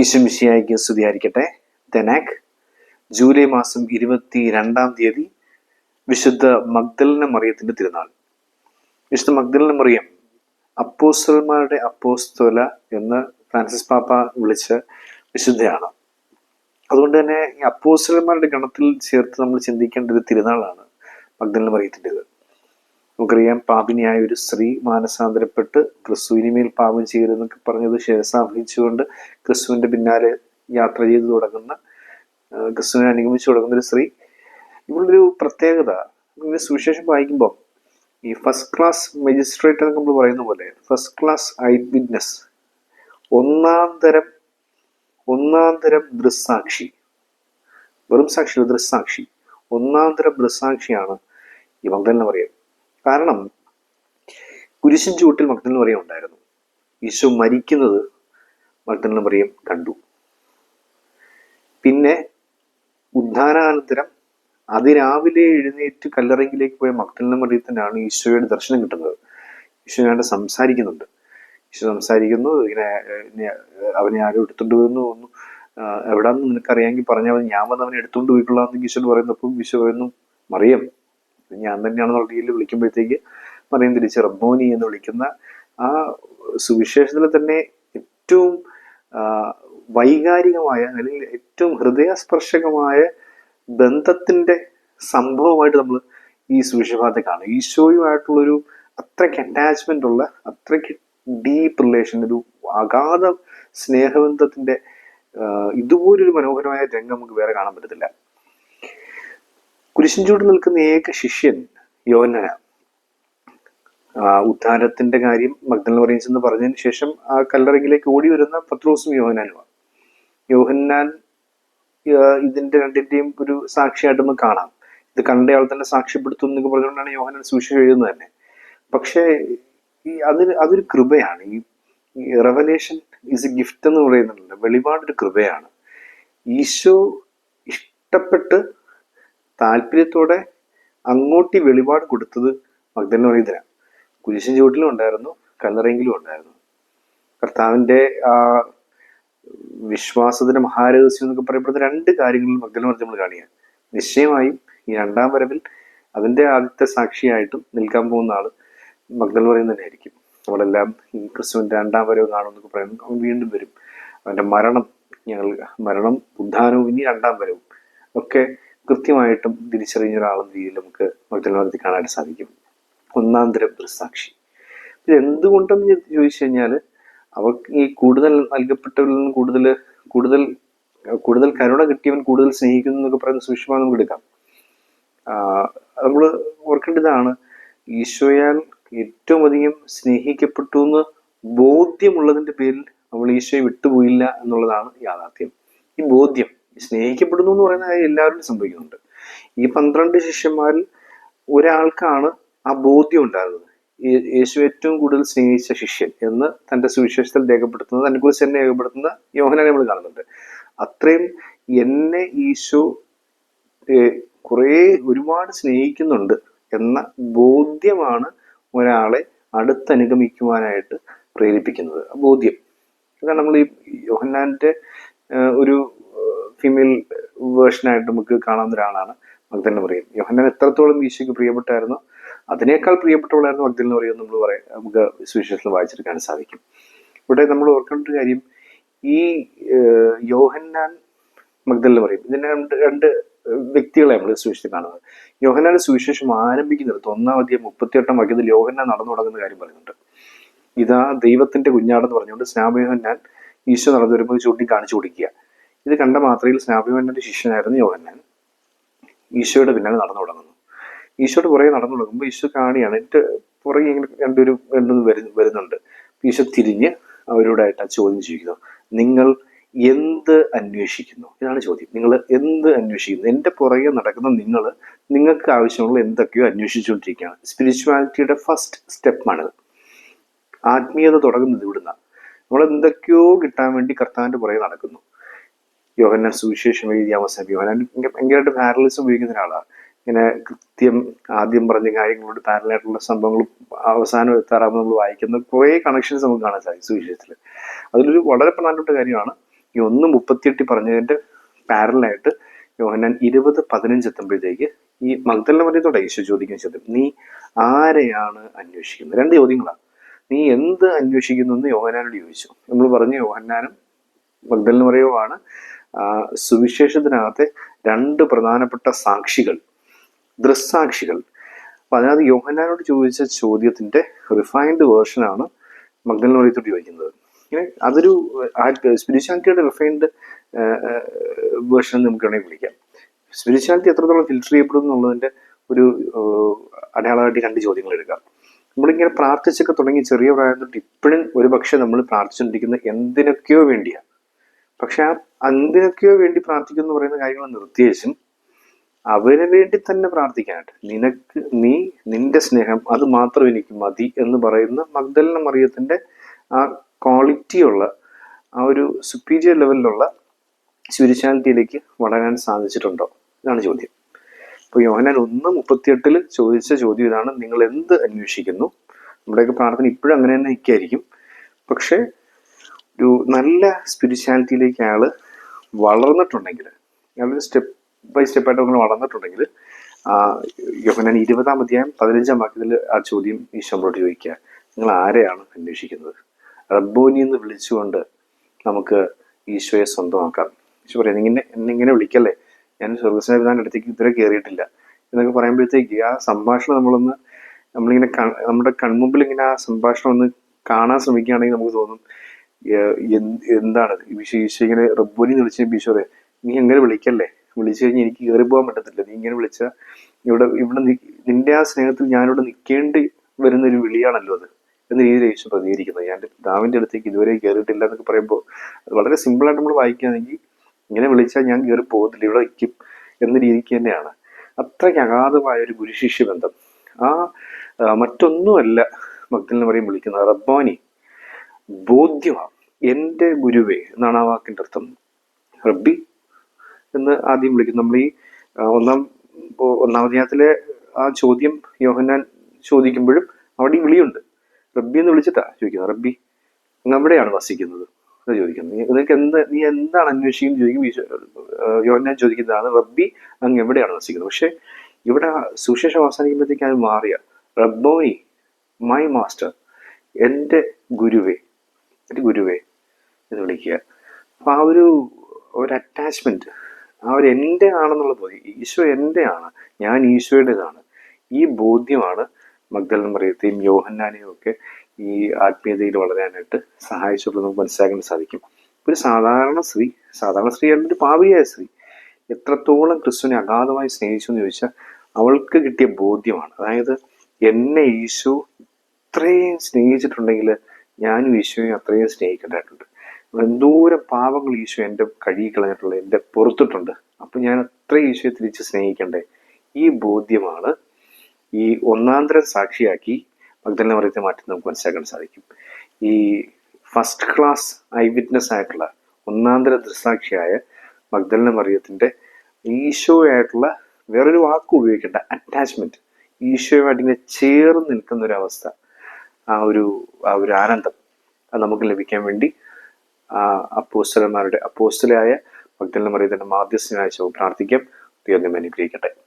ഈശ്വമിശിയായിക്ക് സ്തുതിയായിരിക്കട്ടെ. തെനാക് ജൂലൈ മാസം ഇരുപത്തി രണ്ടാം തീയതി വിശുദ്ധ മഗ്ദലന മറിയത്തിന്റെ തിരുനാൾ. വിശുദ്ധ മഗ്ദലന മറിയം അപ്പോസ്തലന്മാരുടെ അപ്പോസ്തോല എന്ന് ഫ്രാൻസിസ് പാപ്പ വിളിച്ച വിശുദ്ധയാണ്. അതുകൊണ്ട് തന്നെ ഈ ഗണത്തിൽ ചേർത്ത് നമ്മൾ ചിന്തിക്കേണ്ട ഒരു തിരുനാളാണ് മഗ്ദലന മറിയത്തിന്റെത്. നമുക്കറിയാം പാപിനിയായ ഒരു സ്ത്രീ മാനസാന്തരപ്പെട്ട് ക്രിസ്തുവിനിമേൽ പാപം ചെയ്യരുതെന്നൊക്കെ പറഞ്ഞത് ശിരസാ വഹിച്ചുകൊണ്ട് ക്രിസ്തുവിന്റെ പിന്നാലെ യാത്ര ചെയ്തു തുടങ്ങുന്ന ക്രിസ്തുവിനെ അനുഗമിച്ചു തുടങ്ങുന്ന ഒരു സ്ത്രീ. ഇവളൊരു പ്രത്യേകത ഇങ്ങനെ സുവിശേഷം വായിക്കുമ്പോൾ ഈ ഫസ്റ്റ് ക്ലാസ് മജിസ്ട്രേറ്റ് നമ്മൾ പറയുന്ന പോലെ ഫസ്റ്റ് ക്ലാസ് ഐ വിറ്റ്നസ് ഒന്നാം തരം ഒന്നാം തരം ദൃസാക്ഷി വെറും സാക്ഷി ദൃസാക്ഷി ഒന്നാം തരം ദൃസാക്ഷിയാണ് ഈ തന്നെ മറിയം കാരണം കുരിശിൻ ചൂട്ടിൽ മഗ്ദലന മറിയം ഉണ്ടായിരുന്നു. ഈശോ മരിക്കുന്നത് മഗ്ദലന മറിയം കണ്ടു. പിന്നെ ഉദ്ധാനാനന്തരം അതിരാവിലെ എഴുന്നേറ്റ് കല്ലറയിലേക്ക് പോയ മഗ്ദലന മറിയത്തിനാണ് ഈശോയുടെ ദർശനം കിട്ടുന്നത്. ഈശോ ഞാൻ സംസാരിക്കുന്നുണ്ട്. ഈശോ സംസാരിക്കുന്നു ഇങ്ങനെ അവനെ ആരും എടുത്തുകൊണ്ട് പോകുന്നു തോന്നുന്നു എവിടാന്ന് നിനക്കറിയാമെങ്കിൽ പറഞ്ഞാൽ ഞാൻ വന്ന് അവനെ എടുത്തുകൊണ്ട് പോയിക്കൊള്ളാന്ന് ഈശോ പറയുന്നപ്പം ഈശോ പറയുന്നു മറിയം ഞാൻ തന്നെയാണെന്നുള്ള രീതിയിൽ വിളിക്കുമ്പോഴത്തേക്ക് പറയും തിരിച്ച് റബ്ബോനി എന്ന് വിളിക്കുന്ന ആ സുവിശേഷത്തിൽ തന്നെ ഏറ്റവും വൈകാരികമായ അല്ലെങ്കിൽ ഏറ്റവും ഹൃദയസ്പർശകമായ ബന്ധത്തിന്റെ സംഭവമായിട്ട് നമ്മൾ ഈ സുവിശേഷത്തെ കാണും. ഈശോയുമായിട്ടുള്ളൊരു അത്രയ്ക്ക് അറ്റാച്ച്മെന്റ് ഉള്ള അത്രയ്ക്ക് ഡീപ്പ് റിലേഷൻ ഒരു അഗാധ സ്നേഹബന്ധത്തിന്റെ ഇതുപോലൊരു മനോഹരമായ രംഗം നമുക്ക് വേറെ കാണാൻ പറ്റത്തില്ല. കുരിശിൻ ചൂട് നിൽക്കുന്ന ഏക ശിഷ്യൻ ആ ഉദ്ധാരത്തിന്റെ കാര്യം മഗ്ദൽ പറയിച്ച് എന്ന് പറഞ്ഞതിന് ശേഷം ആ കല്ലറയിലേക്ക് ഓടി വരുന്ന പത്രോസും യോഹനാനുമാണ് യോഹന്നാൻ ഇതിന്റെ രണ്ടിന്റെയും ഒരു സാക്ഷിയായിട്ട് നമുക്ക് കാണാം. ഇത് കണ്ടയാൾ തന്നെ സാക്ഷ്യപ്പെടുത്തും എന്നൊക്കെ പറഞ്ഞുകൊണ്ടാണ് യോഹന്നാൻ സൂക്ഷിച്ചു എഴുതുന്നത് തന്നെ. പക്ഷേ ഈ അതിന് അതൊരു കൃപയാണ്. ഈ റെവലേഷൻ ഈസ് എ ഗിഫ്റ്റ് എന്ന് പറയുന്നുണ്ട് വെളിപാടൊരു കൃപയാണ്. ഈശോ ഇഷ്ടപ്പെട്ട് താല്പര്യത്തോടെ അങ്ങോട്ട് വെളിപാട് കൊടുത്തത് മഗ്ദലന മറിയത്തിനാണ് കുരിശിൻ ചുവട്ടിലും ഉണ്ടായിരുന്നു കല്ലറയെങ്കിലും ഉണ്ടായിരുന്നു. കർത്താവിന്റെ ആ വിശ്വാസത്തിന്റെ മഹാരഹസ്യം എന്നൊക്കെ പറയപ്പെടുന്ന രണ്ട് കാര്യങ്ങളിൽ മഗ്ദലന നമ്മൾ കാണിയാണ് നിശ്ചയമായും ഈ രണ്ടാം വരവിൽ അതിന്റെ ആദ്യത്തെ സാക്ഷിയായിട്ടും നിൽക്കാൻ പോകുന്ന ആൾ മഗ്ദലന മറിയം തന്നെ ആയിരിക്കും നമ്മളെല്ലാം ഈ ക്രിസ്തുവിന്റെ രണ്ടാം വരവ് കാണുമെന്നൊക്കെ പറയുന്നു അവൻ വീണ്ടും വരും. അവന്റെ മരണം ഞങ്ങൾ മരണം ഉദ്ധാനവും ഇനി രണ്ടാം വരവും ഒക്കെ കൃത്യമായിട്ടും തിരിച്ചറിഞ്ഞ ഒരാളെന്ന രീതിയിൽ നമുക്ക് മഗ്ദലന കാണാൻ സാധിക്കും. ഒന്നാം തരം ദൃസാക്ഷി ഇത് എന്തുകൊണ്ടെന്ന് ഞാൻ ചോദിച്ചു കഴിഞ്ഞാൽ അവർക്ക് ഈ കൂടുതൽ നൽകപ്പെട്ടവരിൽ നിന്ന് കൂടുതൽ കൂടുതൽ കൂടുതൽ കരുണ കിട്ടിയവൻ കൂടുതൽ സ്നേഹിക്കുന്നു എന്നൊക്കെ പറയുന്ന സൂക്ഷ്മ നമുക്ക് എടുക്കാം. നമ്മൾ ഓർക്കേണ്ടതാണ് ഈശോയാൽ ഏറ്റവും അധികം സ്നേഹിക്കപ്പെട്ടു എന്ന് ബോധ്യമുള്ളതിന്റെ പേരിൽ നമ്മൾ ഈശോയെ വിട്ടുപോയില്ല എന്നുള്ളതാണ് യാഥാർത്ഥ്യം. ഈ ബോധ്യം സ്നേഹിക്കപ്പെടുന്നു എന്ന് പറയുന്ന കാര്യം എല്ലാവരും സംഭവിക്കുന്നുണ്ട്. ഈ പന്ത്രണ്ട് ശിഷ്യന്മാരിൽ ഒരാൾക്കാണ് ആ ബോധ്യം ഉണ്ടാകുന്നത്. യേശു ഏറ്റവും കൂടുതൽ സ്നേഹിച്ച ശിഷ്യൻ എന്ന് തന്റെ സുവിശേഷത്തിൽ രേഖപ്പെടുത്തുന്നത് തന്നെ കുറിച്ച് തന്നെ രേഖപ്പെടുത്തുന്ന യോഹനാനെ നമ്മൾ കാണുന്നുണ്ട്. അത്രയും എന്നെ ഈശോ കുറെ ഒരുപാട് സ്നേഹിക്കുന്നുണ്ട് എന്ന ബോധ്യമാണ് ഒരാളെ അടുത്തനുഗമിക്കുവാനായിട്ട് പ്രേരിപ്പിക്കുന്നത്. ബോധ്യം. അതാണ് നമ്മൾ ഈ യോഹന്നാന്റെ ഒരു ഫീമെയിൽ വേർഷനായിട്ട് നമുക്ക് കാണാവുന്ന ഒരാളാണ് മഗ്ദലിന് പറയും. യോഹന്നാൻ എത്രത്തോളം ഈശോയ്ക്ക് പ്രിയപ്പെട്ടായിരുന്നു അതിനേക്കാൾ പ്രിയപ്പെട്ടവളായിരുന്നു മഗ്ദലിന് പറയും നമ്മൾ പറയാം. നമുക്ക് സുവിശേഷത്തിൽ വായിച്ചെടുക്കാൻ സാധിക്കും. ഇവിടെ നമ്മൾ ഓർക്കേണ്ട ഒരു കാര്യം ഈ യോഹന്നാൻ മഗ്ദലിന് പറയും. ഇതിന്റെ രണ്ട് വ്യക്തികളെ നമ്മൾ സുവിശേഷം കാണുന്നത്. യോഹന്നാൻ സുവിശേഷം ആരംഭിക്കുന്നിടത്ത് ഒന്നാം അധ്യായം മുപ്പത്തിയെട്ടാം വാക്യത്തിൽ യോഹന്നാൻ നടന്നു തുടങ്ങുന്ന കാര്യം പറയുന്നുണ്ട്. ഇതാ ദൈവത്തിന്റെ കുഞ്ഞാടെന്ന് പറഞ്ഞുകൊണ്ട് സ്നാപയോഹന്നാൻ ഈശോ നടന്നു വരുമ്പോൾ ചൂണ്ടി കാണിച്ചു കൊടുക്കുക. ഇത് കണ്ട മാത്രയിൽ സ്നാപയോഹന്നാന്റെ ശിഷ്യനായിരുന്നു യോഹന്നാൻ. ഈശോയുടെ പിന്നാലെ നടന്നു തുടങ്ങുന്നു. ഈശോയുടെ പുറകെ നടന്നു തുടങ്ങുമ്പോൾ ഈശോ കാണിയാണ് എന്റെ പുറകെ ഇങ്ങനെ രണ്ടൊരു രണ്ടു വരു വരുന്നുണ്ട്. ഈശോ തിരിഞ്ഞ് അവരോടായിട്ട് ചോദ്യം ചോദിക്കുന്നു നിങ്ങൾ എന്ത് അന്വേഷിക്കുന്നു? ഇതാണ് ചോദ്യം. നിങ്ങൾ എന്ത് അന്വേഷിക്കുന്നു? എന്റെ പുറകെ നടക്കുന്ന നിങ്ങൾ നിങ്ങൾക്ക് ആവശ്യമുള്ള എന്തൊക്കെയോ അന്വേഷിച്ചുകൊണ്ടിരിക്കുകയാണ്. സ്പിരിച്വാലിറ്റിയുടെ ഫസ്റ്റ് സ്റ്റെപ്പാണിത് ആത്മീയത തുടങ്ങുന്നത് ഇവിടുന്ന നമ്മൾ എന്തൊക്കെയോ കിട്ടാൻ വേണ്ടി കർത്താവിന്റെ പുറകെ നടക്കുന്നു. യോഹന്നാൻ സുവിശേഷം എഴുതിയ അവസാനം. യോഹന്നാൻ ഭയങ്കരമായിട്ട് പാരലിസം ഉപയോഗിക്കുന്ന ഒരാളാണ്. ഇങ്ങനെ കൃത്യം ആദ്യം പറഞ്ഞ കാര്യങ്ങളോട് പാരലായിട്ടുള്ള സംഭവങ്ങൾ അവസാനം എത്താറാകുമ്പോൾ നമ്മൾ വായിക്കുന്ന കുറേ കണക്ഷൻസ് നമുക്ക് കാണാൻ സാധിക്കും സുവിശേഷത്തിൽ. അതിലൊരു വളരെ പ്രധാനപ്പെട്ട കാര്യമാണ് ഈ ഒന്ന് മുപ്പത്തിയെട്ടി പറഞ്ഞതിന്റെ പാരലായിട്ട് യോഹന്നാൻ ഇരുപത് പതിനഞ്ച് എത്തുമ്പോഴത്തേക്ക് ഈ മഗ്ദലിനെ മറിയത്തോടെ യേശു ചോദിക്കുന്ന ചോദ്യം നീ ആരെയാണ് അന്വേഷിക്കുന്നത്? രണ്ട് ചോദ്യങ്ങളാണ്. നീ എന്ത് അന്വേഷിക്കുന്നു? എന്ന് യോഹന്നാനോട് ചോദിച്ചു. നമ്മൾ പറഞ്ഞു യോഹന്നാനും മഗ്ദലിന് മറിയവുമാണ് സുവിശേഷത്തിനകത്തെ രണ്ട് പ്രധാനപ്പെട്ട സാക്ഷികൾ ദൃസാക്ഷികൾ അപ്പൊ അതിനകത്ത് യോഹന്നാനോട് ചോദിച്ച ചോദ്യത്തിന്റെ റിഫൈൻഡ് വേർഷനാണ് മഗ്ദലിന് മറിയത്തോട് ചോദിക്കുന്നത്. ഇങ്ങനെ അതൊരു സ്പിരിച്വാലിറ്റിയുടെ റിഫൈൻഡ് വേർഷൻ നമുക്ക് വേണമെങ്കിൽ വിളിക്കാം. സ്പിരിച്വാലിറ്റി എത്രത്തോളം ഫിൽറ്റർ ചെയ്യപ്പെടും എന്നുള്ളതിന്റെ ഒരു അടയാളമായിട്ട് രണ്ട് ചോദ്യങ്ങൾ എടുക്കാം. നമ്മളിങ്ങനെ പ്രാർത്ഥിച്ചൊക്കെ തുടങ്ങി ചെറിയ പ്രായം തൊട്ട് ഇപ്പോഴും ഒരു പക്ഷെ നമ്മൾ പ്രാർത്ഥിച്ചുകൊണ്ടിരിക്കുന്ന എന്തിനൊക്കെയോ വേണ്ടിയാണ് പക്ഷെ ആ എന്തിനൊക്കെയോ വേണ്ടി പ്രാർത്ഥിക്കുന്നു പറയുന്ന കാര്യങ്ങൾ നിർത്തിയേച്ചും അവന് വേണ്ടി തന്നെ പ്രാർത്ഥിക്കാനായിട്ട്. നിനക്ക് നീ നിന്റെ സ്നേഹം അത് മാത്രം എനിക്ക് മതി എന്ന് പറയുന്ന മഗ്ദലിന മറിയത്തിന്റെ ആ ക്വാളിറ്റിയുള്ള ആ ഒരു സുപ്പീരിയർ ലെവലിലുള്ള സ്പിരിച്വാലിറ്റിയിലേക്ക് വളരാൻ സാധിച്ചിട്ടുണ്ടോ? ഇതാണ് ചോദ്യം. ഇപ്പോൾ യോഹനാൻ ഒന്ന് മുപ്പത്തിയെട്ടിൽ ചോദിച്ച ചോദ്യം ഇതാണ്. നിങ്ങൾ എന്ത് അന്വേഷിക്കുന്നു? നമ്മുടെയൊക്കെ പ്രാർത്ഥന ഇപ്പോഴും അങ്ങനെ തന്നെ നിൽക്കായിരിക്കും പക്ഷേ ഒരു നല്ല സ്പിരിച്വാലിറ്റിയിലേക്ക് അയാൾ വളർന്നിട്ടുണ്ടെങ്കിൽ അയാൾ സ്റ്റെപ്പ് ബൈ സ്റ്റെപ്പ് ആയിട്ട് അങ്ങനെ വളർന്നിട്ടുണ്ടെങ്കിൽ യോഹനാൻ ഇരുപതാം അധ്യായം പതിനഞ്ചാം വാക്യത്തിൽ ആ ചോദ്യം ഈശോയോട് ചോദിക്കുക. നിങ്ങൾ ആരെയാണ് അന്വേഷിക്കുന്നത്? റബ്ബോനി എന്ന് വിളിച്ചുകൊണ്ട് നമുക്ക് ഈശോയെ സ്വന്തമാക്കാം. ഈശോ പറയാം നിങ്ങനെ എന്നെ ഇങ്ങനെ വിളിക്കല്ലേ? ഞാൻ സ്വർഗസ്നാപിതാന്റെ അടുത്തേക്ക് ഇതുവരെ കയറിയിട്ടില്ല എന്നൊക്കെ പറയുമ്പോഴത്തേക്ക് ആ സംഭാഷണം നമ്മളൊന്ന് നമ്മളിങ്ങനെ നമ്മുടെ കൺമുമ്പിൽ ഇങ്ങനെ ആ സംഭാഷണം ഒന്ന് കാണാൻ ശ്രമിക്കുകയാണെങ്കിൽ നമുക്ക് തോന്നും എന്താണ്? ഈശോ ഇങ്ങനെ റബ്ബുനി വിളിച്ച ഈശോറെ നീ എങ്ങനെ വിളിക്കല്ലേ? വിളിച്ചു കഴിഞ്ഞാൽ എനിക്ക് കയറി പോകാൻ പറ്റത്തില്ല. നീ ഇങ്ങനെ വിളിച്ച ഇവിടെ ഇവിടെ നിന്റെ ആ സ്നേഹത്തിൽ ഞാനിവിടെ നിൽക്കേണ്ടി വരുന്ന ഒരു വിളിയാണല്ലോ അത്. എന്ന രീതിയിൽ യേശു പ്രതികരിക്കുന്നത്. ഞാൻ ദാവിന്റെ അടുത്തേക്ക് ഇതുവരെ കയറിയിട്ടില്ല എന്നൊക്കെ പറയുമ്പോൾ അത് വളരെ സിമ്പിളായിട്ട് നമ്മൾ വായിക്കുകയാണെങ്കിൽ ഇങ്ങനെ വിളിച്ചാൽ ഞാൻ കയറി പോകത്തില്ല ഇവിടെ നിൽക്കും എന്ന രീതിക്ക് തന്നെയാണ്. അത്രയ്ക്ക് അഗാധമായ ഒരു ഗുരുശിഷ്യ ബന്ധം. ആ മറ്റൊന്നുമല്ല മക്തലിനെ പറയും വിളിക്കുന്നത് റബ്ബാനി. ബോധ്യമാണ് എന്റെ ഗുരുവേ എന്നാണ് ആ വാക്കിന്റെ അർത്ഥം. റബ്ബി എന്ന് ആദ്യം വിളിക്കും നമ്മൾ ഈ ഒന്നാം ഇപ്പോ ഒന്നാം അധ്യായത്തിലെ ആ ചോദ്യം യോഹന്നാൻ ചോദിക്കുമ്പോഴും അവിടെ ഈ വിളിയുണ്ട്. റബ്ബി എന്ന് വിളിച്ചിട്ടാ ചോദിക്കുന്നത്. റബ്ബി അങ്ങ് എവിടെയാണ് വസിക്കുന്നത് എന്ന് ചോദിക്കുന്നത് നിനക്ക് എന്ത് നീ എന്താണ് അന്വേഷിക്കുന്നത് ചോദിക്കും. യോഹന്നാൻ ചോദിക്കുന്നതാണ് റബ്ബി അങ്ങ് എവിടെയാണ് വസിക്കുന്നത്. പക്ഷെ ഇവിടെ സുശേഷം അവസാനിക്കുമ്പോഴത്തേക്ക് അത് മാറിയ. റബ്ബോയി മൈ മാസ്റ്റർ എന്റെ ഗുരുവേ. എന്റെ ഗുരുവേ എന്ന് വിളിക്കുക. അപ്പം ആ ഒരു ഒരു അറ്റാച്ച്മെന്റ് ആ ഒരു എന്റെ ആണെന്നുള്ള ബോധ്യം ഈശോ എന്റെ ആണ് ഞാൻ ഈശോയുടേതാണ്. ഈ ബോധ്യമാണ് മഗ്ദലൻ മറിയത്തെയും യോഹന്നാനെയും ഒക്കെ ഈ ആത്മീയതയിൽ വളരാനായിട്ട് സഹായിച്ചുള്ളത് നമുക്ക് മനസ്സിലാക്കാൻ സാധിക്കും. ഒരു സാധാരണ സ്ത്രീ സാധാരണ സ്ത്രീ അല്ല ഒരു പാവിയായ സ്ത്രീ എത്രത്തോളം ക്രിസ്തുവിനെ അഗാധമായി സ്നേഹിച്ചു എന്ന് ചോദിച്ചാൽ അവൾക്ക് കിട്ടിയ ബോധ്യമാണ്. അതായത് എന്നെ ഈശോ ഇത്രയും സ്നേഹിച്ചിട്ടുണ്ടെങ്കിൽ ഞാനും ഈശോയും അത്രയും സ്നേഹിക്കേണ്ടതായിട്ടുണ്ട് എന്തോരം പാപങ്ങൾ ഈശോ എന്റെ കഴുകി കളഞ്ഞിട്ടുള്ള എന്റെ പുറത്തിട്ടുണ്ട്. അപ്പം ഞാൻ അത്രയും ഈശോയെ തിരിച്ച് സ്നേഹിക്കണ്ടേ? ഈ ബോധ്യമാണ് ഈ ഒന്നാന്തരം സാക്ഷിയാക്കി ഭക്തനെ മറിയത്തെ മാറ്റി നമുക്ക് മനസ്സിലാക്കാൻ സാധിക്കും. ഈ ഫസ്റ്റ് ക്ലാസ് ഐ വിറ്റ്നസ് ആയിട്ടുള്ള ഒന്നാന്തര ദൃസാക്ഷിയായ മഗ്ദലിനെ മറിയത്തിന്റെ ഈശോയായിട്ടുള്ള വേറൊരു വാക്ക് ഉപയോഗിക്കേണ്ട അറ്റാച്ച്മെന്റ് ഈശോയുമായിട്ട് ഇങ്ങനെ ചേർന്ന് നിൽക്കുന്ന ഒരു അവസ്ഥ ആ ഒരു ആ ഒരു ആനന്ദം അത് നമുക്ക് ലഭിക്കാൻ വേണ്ടി ആ അപ്പോസ്റ്റലന്മാരുടെ അപ്പോസ്റ്റലായ ഭക്തന്മാരുടെ മാധ്യസ്ഥനായ ശിവ പ്രാർത്ഥിക്കാം. ദൈവം അനുഗ്രഹിക്കട്ടെ.